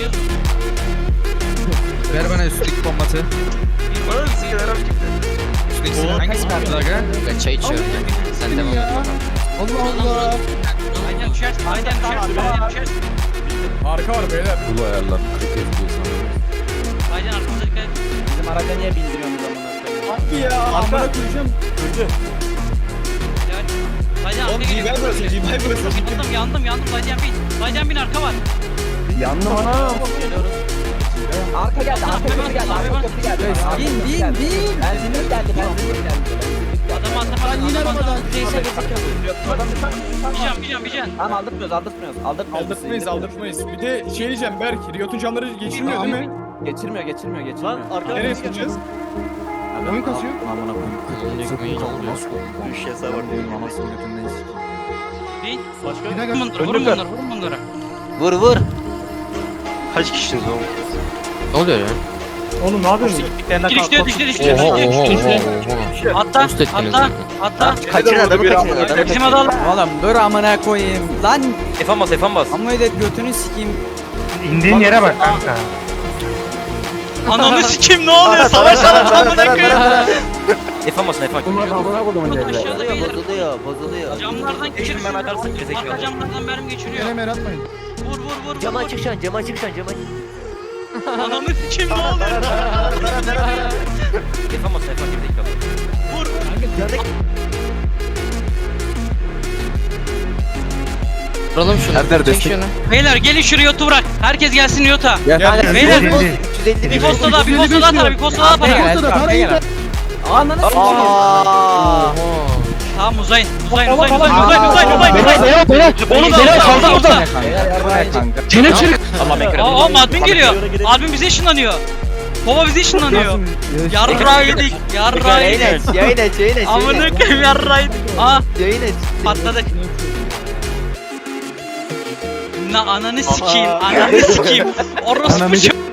gel. Ver bana üstlük bombası. Bana sigara çıktı. Üstlük sigara hangisi patladı aga? Ben çay içiyorum ben. Sen devam et bakalım. Allah Allah. Aynen düşer. Aynen düşer. Aynen düşer. Arka var beyler. Kulu ayarlar. 40 FPS Aynen arkamıza dikkat et. Bizim araca niye bindiriyorsunuz amına koyayım? Hadi ya. Amına koyacağım. Öldü. Aynen arkaya geliyor. Oğlum Cibel burası. Cibel burası. Yandım yandım. Laycan bin. Laycan bin arka var. Yandım anam. Arka geldi, arka köprü geldi, arka köprü geldi. Bin, bin, bin. Benzinlik geldi, benzinlik geldi. Adam atamadı. Ben yine arabadan. Neyse. Adam Bir can bir can bir can. Tamam aldırtmıyoruz, aldırtmıyoruz. Aldırtmıyoruz. Aldırtmayız aldırtmayız. Bir de şey diyeceğim Berk. Riot'un canları geçirmiyor değil mi? Geçirmiyor, geçirmiyor, geçirmiyor. Lan arkadan Nereye sıkacağız? Oyun kasıyor. Amına koyayım. Kulunu yıkmayı oluyor. Üç yasa var diyor. Bin. Başka? Vurun bunları. Vurun bunları. Vurun bunları. Vur vur. Kaç kişisiniz oğlum? Ne oluyor ya? Oğlum ne yapıyorsun? Düştü düştü düştü düştü. Oha düştü, oha düştü. oha. Atla. Dost ettiniz Atla. beni. Atla. Kaçırın adamı kaçırın adamı Bizim adam. Oğlum dur amına koyayım. Lan Efan bas Efan bas. amma edip götünü sikeyim. İndiğin yere bak kanka. Ananı sikeyim ne oluyor? Savaş alanı amına koyayım. Efan basın Efan. Bozuluyor bozuluyor. Camlardan geçir. Geçin ben atarsın gerizekalı. Arka camlardan mermi geçiriyor. mer atmayın. Vur vur vur. Cama vur. çık şu an cama çık şu an cama. Ananı sikeyim ne oluyor? Efan basın Efan gerizekalı. Vur. Vuralım şunu. Erdem, Çek destek. şunu. Beyler gelin şu Riyot'u bırak. Herkes gelsin Riyot'a. Gel. Beyler bir posta daha bir posta daha para bir posta daha para. Ananı sikeyim. Oha. Tamam uzayın. Uzayın uzayın uzayın uzayın uzayın uzayın. Onu da Beyler, al. kaldı Onu da. Allah mekara. Aa aa admin geliyor. Admin bize ışınlanıyor. Baba bize ışınlanıyor. Yarrağı yedik. Yayın yedik. aç yayın aç yayın aç. Amına koyayım yarrağı yedik. Aa Yayın aç. patladık. Na ananı sikeyim. Ananı sikeyim. Orospu şu.